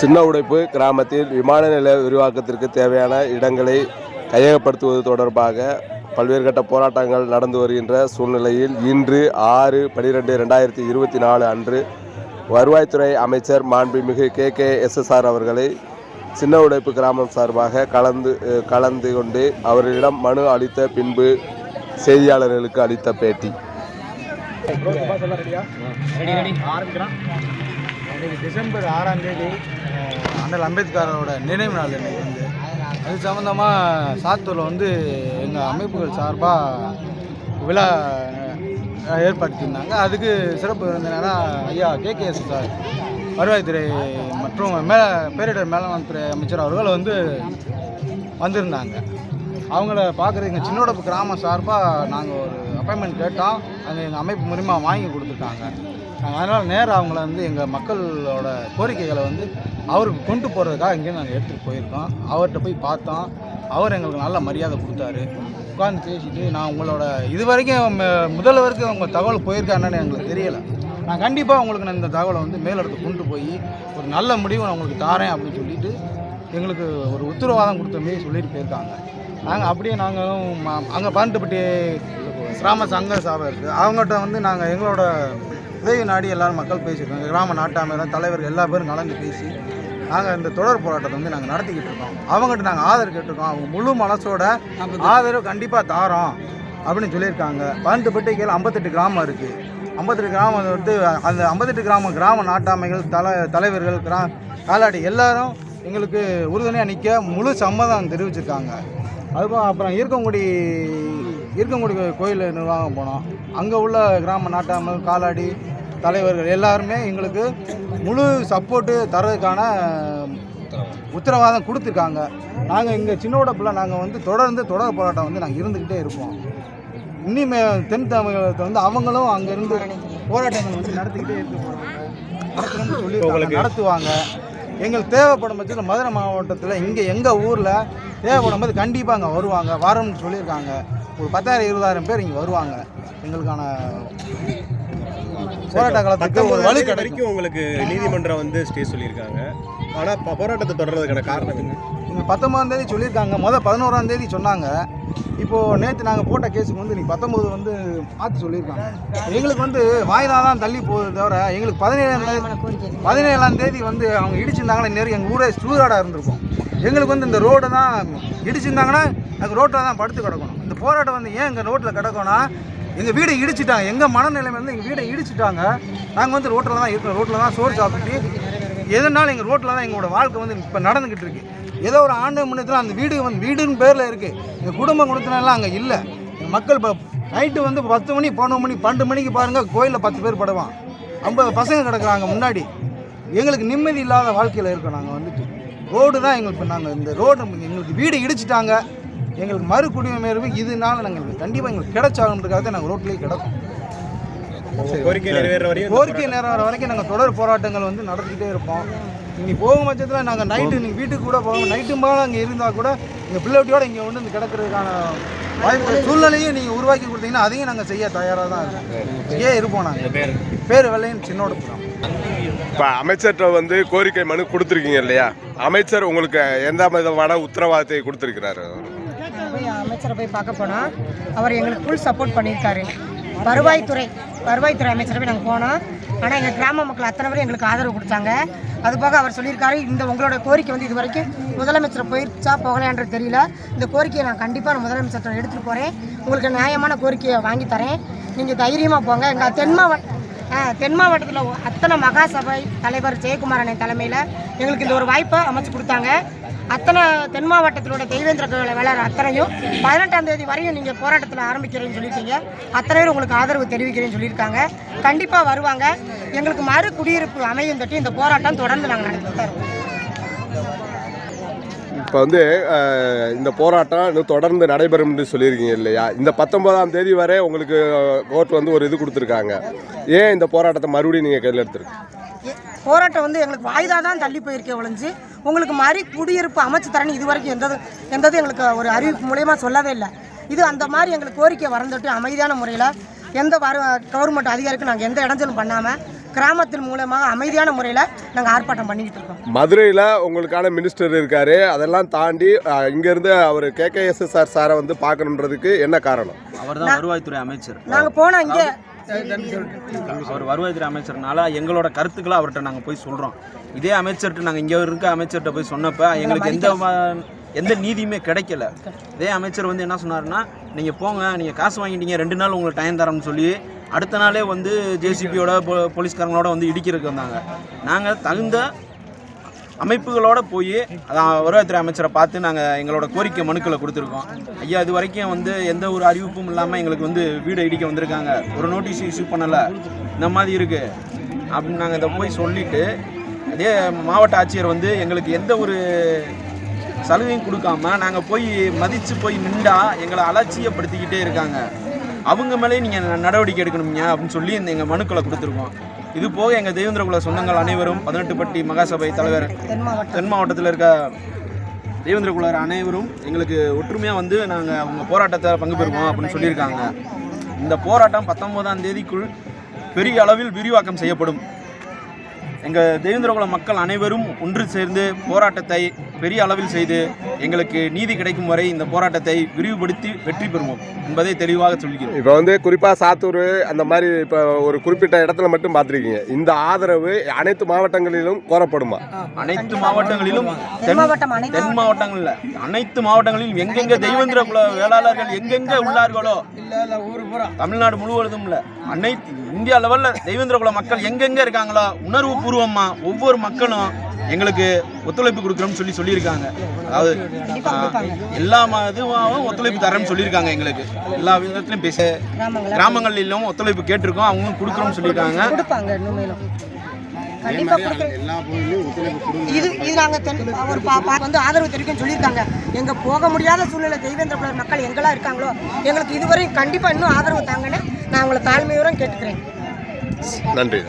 சின்ன உடைப்பு கிராமத்தில் விமான நிலைய விரிவாக்கத்திற்கு தேவையான இடங்களை கையகப்படுத்துவது தொடர்பாக பல்வேறு கட்ட போராட்டங்கள் நடந்து வருகின்ற சூழ்நிலையில் இன்று ஆறு பனிரெண்டு ரெண்டாயிரத்தி இருபத்தி நாலு அன்று வருவாய்த்துறை அமைச்சர் மாண்புமிகு கே கே எஸ்எஸ்ஆர் அவர்களை சின்ன உடைப்பு கிராமம் சார்பாக கலந்து கலந்து கொண்டு அவர்களிடம் மனு அளித்த பின்பு செய்தியாளர்களுக்கு அளித்த பேட்டி. டிசம்பர் ஆறாம் தேதி அண்ணல் அம்பேத்கரோட நினைவு நாள் இன்னைக்கு வந்து. அது சம்மந்தமாக சாத்தூரில் வந்து எங்கள் அமைப்புகள் சார்பாக விழா ஏற்படுத்தியிருந்தாங்க. அதுக்கு சிறப்பு விருந்தினரா ஐயா கே கே எஸ் சார். வருவாய்த்துறை மற்றும் மே பேரிடர் மேலாண்மை துறை அமைச்சர் அவர்கள் வந்து வந்திருந்தாங்க. அவங்கள பார்க்குறதுக்கு சின்னோடப்பு கிராம சார்பாக நாங்கள் ஒரு அப்பாயின்மெண்ட் கேட்டால் அங்கே எங்கள் அமைப்பு மூலிமா வாங்கி கொடுத்துருக்காங்க அதனால் நேராக அவங்கள வந்து எங்கள் மக்களோட கோரிக்கைகளை வந்து அவருக்கு கொண்டு போகிறதுக்காக இங்கேருந்து நாங்கள் எடுத்துகிட்டு போயிருக்கோம். அவர்கிட்ட போய் பார்த்தோம். அவர் எங்களுக்கு நல்ல மரியாதை கொடுத்தாரு. உட்காந்து பேசிட்டு நான் உங்களோட இது வரைக்கும் ம- முதல்வருக்கு உங்கள் தகவல் போயிருக்காங்கன்னு எங்களுக்கு தெரியலை. நான் கண்டிப்பாக உங்களுக்கு நான் இந்த தகவலை வந்து மேலிடத்துக்கு கொண்டு போய் ஒரு நல்ல முடிவு நான் உங்களுக்கு தாரேன் அப்படின்னு சொல்லிட்டு எங்களுக்கு ஒரு உத்தரவாதம் கொடுத்த மாரி சொல்லிட்டு போயிருக்காங்க. நாங்கள் அப்படியே நாங்களும் அங்கே பன்னெண்டுப்பட்டி கிராம சங்க சபை இருக்குது அவங்ககிட்ட வந்து நாங்கள் எங்களோட உதவி நாடி எல்லாரும் மக்கள் பேசியிருக்கோம். கிராம நாட்டாமையர் தலைவர்கள் எல்லா பேரும் கலந்து பேசி நாங்கள் இந்த தொடர் போராட்டத்தை வந்து நாங்கள் நடத்திக்கிட்டு இருக்கோம். அவங்ககிட்ட நாங்கள் ஆதரவு கேட்டிருக்கோம். அவங்க முழு மனசோட ஆதரவு கண்டிப்பாக தாரோம் அப்படின்னு சொல்லியிருக்காங்க. பாண்டுப்பட்டி கீழே ஐம்பத்தெட்டு கிராமம் இருக்குது ஐம்பத்தெட்டு கிராமம் வந்து அந்த ஐம்பத்தெட்டு கிராம கிராம நாட்டாமைகள் தலை தலைவர்கள் கிரா காலாடி எல்லாரும் எங்களுக்கு உறுதுணையாக நிற்க முழு சம்மதம் தெரிவிச்சிருக்காங்க. அதுபோல் அப்புறம் ஈர்க்கங்குடி ஈர்க்கங்குடி கோயில் நிர்வாகம் போனோம். அங்கே உள்ள கிராம நாட்டாமை காலாடி தலைவர்கள் எல்லாருமே எங்களுக்கு முழு சப்போர்ட்டு தரதுக்கான உத்தரவாதம் கொடுத்துருக்காங்க. நாங்கள் இங்கே சின்னோடப்பில் நாங்கள் வந்து தொடர்ந்து தொடர் போராட்டம் வந்து நாங்கள் இருந்துக்கிட்டே இருப்போம். இனிமே தென் தமிழகத்தை வந்து அவங்களும் அங்கேருந்து போராட்டங்கள் வந்து நடத்திக்கிட்டே இருக்க போகிறாங்க நடத்துவாங்க. எங்களுக்கு தேவைப்படும் பட்சத்தில் மதுரை மாவட்டத்தில் இங்கே எங்கள் ஊரில் தேவைப்படும் போது கண்டிப்பாக அங்கே வருவாங்க வரோம்னு சொல்லியிருக்காங்க. ஒரு பத்தாயிரம் இருபதாயிரம் பேர் இங்கே வருவாங்க. எங்களுக்கான போராட்ட காலத்துக்கு ஒரு கிடைக்கும் வரைக்கும் உங்களுக்கு நீதிமன்றம் வந்து ஸ்டே சொல்லியிருக்காங்க. ஆனால் போராட்டத்தை தொடர்றதுக்கான காரணம் என்ன? இங்கே பத்தொம்பதாம் தேதி சொல்லியிருக்காங்க. முதல் பதினோராம் தேதி சொன்னாங்க. இப்போது நேற்று நாங்கள் போட்ட கேஸுக்கு வந்து இன்னைக்கு பத்தொம்பது வந்து மாற்றி சொல்லியிருக்காங்க. எங்களுக்கு வந்து வாய்தா தான் தள்ளி போகுது தவிர எங்களுக்கு பதினேழாம் தேதி பதினேழாம் தேதி வந்து அவங்க இடிச்சிருந்தாங்கன்னா நேரம் எங்கள் ஊரே சூதாடாக இருந்திருக்கும். எங்களுக்கு வந்து இந்த ரோடு தான் இடிச்சிருந்தாங்கன்னா நாங்கள் ரோட்டில் தான் படுத்து கிடக்கணும். இந்த போராட்டம் வந்து ஏன் எங்கள் ரோட்டில் கிடக்கணும் எங்கள் வீடை இடிச்சிட்டாங்க. எங்கள் மனநிலைமையிலேருந்து எங்கள் வீடை இடிச்சிட்டாங்க. நாங்கள் வந்து ரோட்டில் தான் இருக்கிறோம். ரோட்டில் தான் சோறு சாப்பிட்டு எதனாலும் எங்கள் ரோட்டில் தான் எங்களோட வாழ்க்கை வந்து இப்போ நடந்துக்கிட்டு இருக்கு? ஏதோ ஒரு ஆண்டு முன்னத்தில் அந்த வீடு வந்து வீடுன்னு பேரில் இருக்குது எங்கள் குடும்பம் கொடுத்தனாலாம் அங்கே இல்லை. எங்கள் மக்கள் இப்போ நைட்டு வந்து பத்து மணி பதினொன்று மணி பன்னெண்டு மணிக்கு பாருங்கள் கோயிலில் பத்து பேர் படுவான் ஐம்பது பசங்க கிடக்குறாங்க முன்னாடி. எங்களுக்கு நிம்மதி இல்லாத வாழ்க்கையில் இருக்கோம் நாங்கள் வந்துட்டு. ரோடு தான் எங்களுக்கு நாங்கள் இந்த ரோடு எங்களுக்கு வீடு இடிச்சிட்டாங்க. எங்களுக்கு மறு குடியுரிமை இதனால நாங்கள் கண்டிப்பாக எங்களுக்கு கிடைச்சாகன்றதுக்காக தான் நாங்கள் ரோட்லேயே கிடக்கும் கோரிக்கை நிறைவேற வரையும் கோரிக்கை நேரம் வரைக்கும் நாங்கள் தொடர் போராட்டங்கள் வந்து நடத்திக்கிட்டே இருப்போம். இனி போகும் பட்சத்தில் நாங்கள் நைட்டு நீங்கள் வீட்டுக்கு கூட போவோம் நைட்டு மேலே அங்கே இருந்தால் கூட எங்கள் பிள்ளையோட இங்கே வந்து வந்து கிடக்கிறதுக்கான வாய்ப்பு சூழ்நிலையும் நீங்கள் உருவாக்கி கொடுத்தீங்கன்னா அதையும் நாங்கள் செய்ய தயாராக தான் இருக்கோம். ஏன் இருப்போம் நாங்கள் பேர் வெள்ளையும் சின்னோட புறம் இப்போ அமைச்சர்கிட்ட வந்து கோரிக்கை மனு கொடுத்துருக்கீங்க இல்லையா? அமைச்சர் உங்களுக்கு எந்த விதமான உத்தரவாதத்தை கொடுத்துருக்கிறாரு? அமைச்சரை போய் பார்க்க போனால் அவர் எங்களுக்கு ஃபுல் சப்போர்ட் பண்ணியிருக்காரு. வருவாய்த்துறை வருவாய்த்துறை அமைச்சரை போய் நாங்கள் போனோம். ஆனால் எங்கள் கிராம மக்கள் அத்தனை பேரும் எங்களுக்கு ஆதரவு கொடுத்தாங்க. அது போக அவர் சொல்லியிருக்காரு இந்த உங்களோட கோரிக்கை வந்து இது வரைக்கும் முதலமைச்சர் போயிருச்சா போகலையான்றது தெரியல. இந்த கோரிக்கையை நான் கண்டிப்பாக நான் முதலமைச்சர்கிட்ட எடுத்துகிட்டு போகிறேன் உங்களுக்கு நியாயமான கோரிக்கையை வாங்கி தரேன். நீங்கள் தைரியமாக போங்க. எங்கள் தென் மாவட்ட தென் மாவட்டத்தில் அத்தனை மகாசபை தலைவர் ஜெயக்குமாரனை தலைமையில் எங்களுக்கு இந்த ஒரு வாய்ப்பை அமைச்சு கொடுத்தாங்க. அத்தனை தென் மாவட்டத்திலோட தெய்வேந்திர கோயில வேளாண் அத்தனையும் பதினெட்டாம் தேதி வரையும் நீங்கள் போராட்டத்தில் ஆரம்பிக்கிறேன்னு சொல்லியிருக்கீங்க. அத்தனை பேர் உங்களுக்கு ஆதரவு தெரிவிக்கிறேன்னு சொல்லியிருக்காங்க. கண்டிப்பாக வருவாங்க. எங்களுக்கு மறு குடியிருப்பு அமையும் தட்டி இந்த போராட்டம் தொடர்ந்து நாங்கள் நடத்திட்டு இப்போ வந்து இந்த போராட்டம் இன்னும் தொடர்ந்து நடைபெறும் என்று சொல்லியிருக்கீங்க இல்லையா? இந்த பத்தொன்பதாம் தேதி வரை உங்களுக்கு கோர்ட் வந்து ஒரு இது கொடுத்துருக்காங்க. ஏன் இந்த போராட்டத்தை மறுபடியும் நீங்கள் கையில் எடுத்துருக்கீங்க? போராட்டம் வந்து எங்களுக்கு வாய்தா தான் தள்ளி போயிருக்கே ஒழிஞ்சு உங்களுக்கு மாதிரி குடியிருப்பு அமைச்சு தரேன்னு இது வரைக்கும் எந்தது எந்தது எங்களுக்கு ஒரு அறிவிப்பு மூலயமா சொல்லவே இல்லை. இது அந்த மாதிரி எங்களுக்கு கோரிக்கை வரந்துட்டு அமைதியான முறையில் எந்த வர கவர்மெண்ட் அதிகாரிக்கும் நாங்கள் எந்த இடைஞ்சலும் பண்ணாமல் கிராமத்தின் மூலமாக அமைதியான முறையில் நாங்கள் ஆர்ப்பாட்டம் பண்ணிக்கிட்டு இருக்கோம். மதுரையில் உங்களுக்கான மினிஸ்டர் இருக்காரு. அதெல்லாம் தாண்டி இங்கேருந்து அவர் கேகேஎஸ்எஸ்ஆர் சாரை வந்து பார்க்கணுன்றதுக்கு என்ன காரணம்? அவர் தான் வருவாய்த்துறை அமைச்சர். நாங்கள் போனோம் இங்கே அவர் வருவாய்த்துறை அமைச்சர்னால எங்களோட கருத்துக்களை அவர்கிட்ட நாங்கள் போய் சொல்கிறோம் இதே அமைச்சர்கிட்ட நாங்கள் இங்கே இருக்க அமைச்சர்கிட்ட போய் சொன்னப்போ எங்களுக்கு எந்த எந்த நீதியுமே கிடைக்கல. இதே அமைச்சர் வந்து என்ன சொன்னாருன்னா நீங்கள் போங்க நீங்கள் காசு வாங்கிட்டீங்க ரெண்டு நாள் உங்களுக்கு டைம் தரோம்னு சொல்லி அடுத்த நாளே வந்து ஜேசிபியோட போலீஸ்காரங்களோட வந்து இடிக்கிறதுக்கு வந்தாங்க. நாங்கள் தகுந்த அமைப்புகளோட போய் அதான் வருவாய்த்துறை அமைச்சரை பார்த்து நாங்கள் எங்களோட கோரிக்கை மனுக்களை கொடுத்துருக்கோம். ஐயா இது வரைக்கும் வந்து எந்த ஒரு அறிவிப்பும் இல்லாமல் எங்களுக்கு வந்து வீடு இடிக்க வந்திருக்காங்க. ஒரு நோட்டீஸ் இஷ்யூ பண்ணலை. இந்த மாதிரி இருக்குது அப்படின்னு நாங்கள் இதை போய் சொல்லிவிட்டு அதே மாவட்ட ஆட்சியர் வந்து எங்களுக்கு எந்த ஒரு சலுகையும் கொடுக்காம நாங்கள் போய் மதித்து போய் நின்றா எங்களை அலட்சியப்படுத்திக்கிட்டே இருக்காங்க. அவங்க மேலே நீங்கள் நடவடிக்கை எடுக்கணுங்க அப்படின்னு சொல்லி இந்த எங்கள் மனுக்களை கொடுத்துருக்கோம். இது போக எங்கள் தேவேந்திரகுல சொந்தங்கள் அனைவரும் பதினெட்டுப்பட்டி மகாசபை தலைவர் தென் மாவட்டத்தில் இருக்க தேவேந்திர குலர் அனைவரும் எங்களுக்கு ஒற்றுமையாக வந்து நாங்கள் அவங்க போராட்டத்தை பங்கு பெறுவோம் அப்படின்னு சொல்லியிருக்காங்க. இந்த போராட்டம் பத்தொம்போதாம் தேதிக்குள் பெரிய அளவில் விரிவாக்கம் செய்யப்படும். எங்கள் தேவேந்திரகுல மக்கள் அனைவரும் ஒன்று சேர்ந்து போராட்டத்தை பெரிய அளவில் செய்து எங்களுக்கு நீதி கிடைக்கும் வரை இந்த போராட்டத்தை விரிவுபடுத்தி வெற்றி பெறுவோம் என்பதை தெளிவாக சொல்கிறோம் இப்போ வந்து குறிப்பாக சாத்தூர் அந்த மாதிரி இப்போ ஒரு குறிப்பிட்ட இடத்துல மட்டும் பார்த்துருக்கீங்க. இந்த ஆதரவு அனைத்து மாவட்டங்களிலும் கோரப்படுமா? அனைத்து மாவட்டங்களிலும் தென் மாவட்டம் அனைத்து தென் மாவட்டங்கள்ல அனைத்து மாவட்டங்களிலும் எங்கெங்க தெய்வந்திர குல வேளாளர்கள் எங்கெங்க உள்ளார்களோ தமிழ்நாடு முழுவதும் இல்ல. அனைத்து இந்தியா லெவல்ல தெய்வந்திர குல மக்கள் எங்கெங்க இருக்காங்களோ உணர்வு பூர்வமா ஒவ்வொரு மக்களும் எங்களுக்கு ஒத்துழைப்பு கொடுக்குறோம்னு சொல்லி சொல்லியிருக்காங்க. அதாவது எல்லா இதுவும் ஒத்துழைப்பு தரேன்னு சொல்லியிருக்காங்க எங்களுக்கு. எல்லா விதத்துலையும் பேச கிராமங்கள கிராமங்களிலும் ஒத்துழைப்பு கேட்டிருக்கோம் அவங்களும் கொடுக்குறோம்னு சொல்லியிருக்காங்க. இது இது நாங்கள் தென் ஒரு பா பா- வந்து ஆதரவு தெரிவிக்கன்னு சொல்லியிருக்காங்க. எங்க போக முடியாத சூழ்நிலை தெய்வேந்திர குலர் மக்கள் எங்கெல்லாம் இருக்காங்களோ எங்களுக்கு இதுவரை கண்டிப்பா இன்னும் ஆதரவு தாங்கன்னு நான் உங்களை தாழ்மையோரம் கேட்டுக்கிறேன். நன்றி.